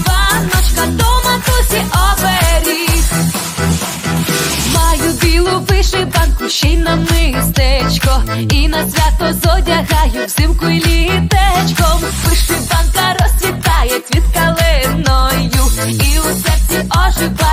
вишиваночка, то матусі оберіг. Маю білу вишиванку, ще й на мистечко, і на свято зодягаю взимку і літечком. Вишиванка розцвітає цвіт калиною, і у серці оживає.